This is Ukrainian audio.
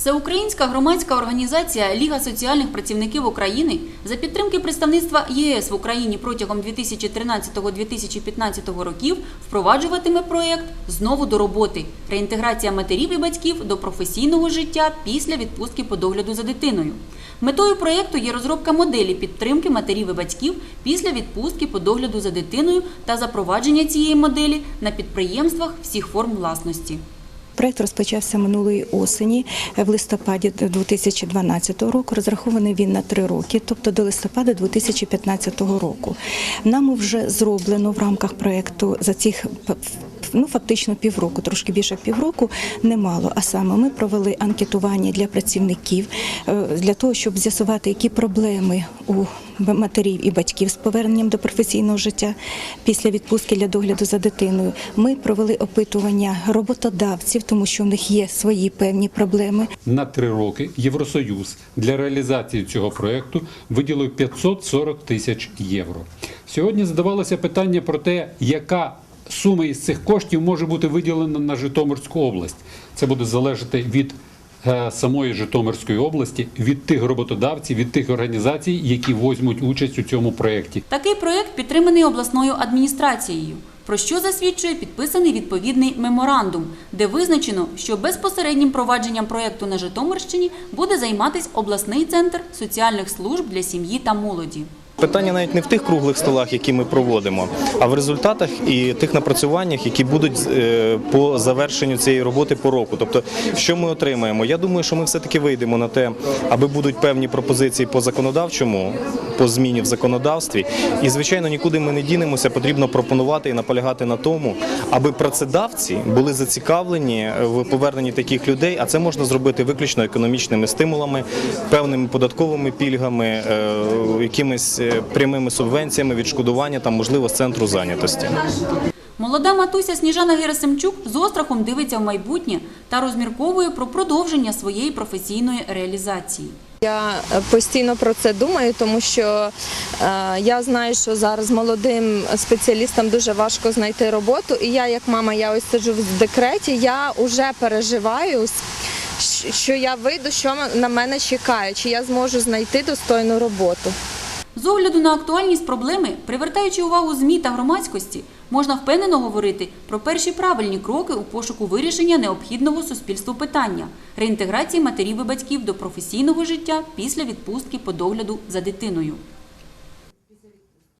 Всеукраїнська громадська організація Ліга соціальних працівників України за підтримки представництва ЄС в Україні протягом 2013-2015 років впроваджуватиме проєкт Знову до роботи реінтеграція матерів і батьків до професійного життя після відпустки по догляду за дитиною. Метою проєкту є розробка моделі підтримки матерів і батьків після відпустки по догляду за дитиною та запровадження цієї моделі на підприємствах всіх форм власності. Проект розпочався минулої осені е, в листопаді 2012 року. Розрахований він на три роки, тобто до листопада 2015 року. Нам вже зроблено в рамках проекту за цих ну фактично півроку, трошки більше півроку, немало. А саме ми провели анкетування для працівників е, для того, щоб з'ясувати, які проблеми у матерів і батьків з поверненням до професійного життя після відпустки для догляду за дитиною. Ми провели опитування роботодавців, тому що в них є свої певні проблеми. На три роки Євросоюз для реалізації цього проєкту виділив 540 тисяч євро. Сьогодні задавалося питання про те, яка сума із цих коштів може бути виділена на Житомирську область. Це буде залежати від е, самої Житомирської області, від тих роботодавців, від тих організацій, які візьмуть участь у цьому проєкті. Такий проєкт підтриманий обласною адміністрацією, про що засвідчує підписаний відповідний меморандум, де визначено, що безпосереднім провадженням проєкту на Житомирщині буде займатися обласний центр соціальних служб для сім'ї та молоді. Питання навіть не в тих круглих столах, які ми проводимо, а в результатах і тих напрацюваннях, які будуть е, по завершенню цієї роботи по року. Тобто, що ми отримаємо? Я думаю, що ми все-таки вийдемо на те, аби будуть певні пропозиції по законодавчому, по зміні в законодавстві. І, звичайно, нікуди ми не дінемося. Потрібно пропонувати і наполягати на тому, аби працедавці були зацікавлені в поверненні таких людей, а це можна зробити виключно економічними стимулами, певними податковими пільгами, е, якимись е, прямими субвенціями, відшкодування там, можливо, з центру зайнятості. Молода матуся Сніжана Герасимчук з острахом дивиться в майбутнє та розмірковує про продовження своєї професійної реалізації. Я постійно про це думаю, тому що е, я знаю, що зараз молодим спеціалістам дуже важко знайти роботу. І я, як мама, я ось сиджу в декреті, я вже переживаю, що я вийду, що на мене чекає, чи я зможу знайти достойну роботу. З огляду на актуальність проблеми, привертаючи увагу ЗМІ та громадськості, можна впевнено говорити про перші правильні кроки у пошуку вирішення необхідного суспільству питання реінтеграції матерів і батьків до професійного життя після відпустки по догляду за дитиною.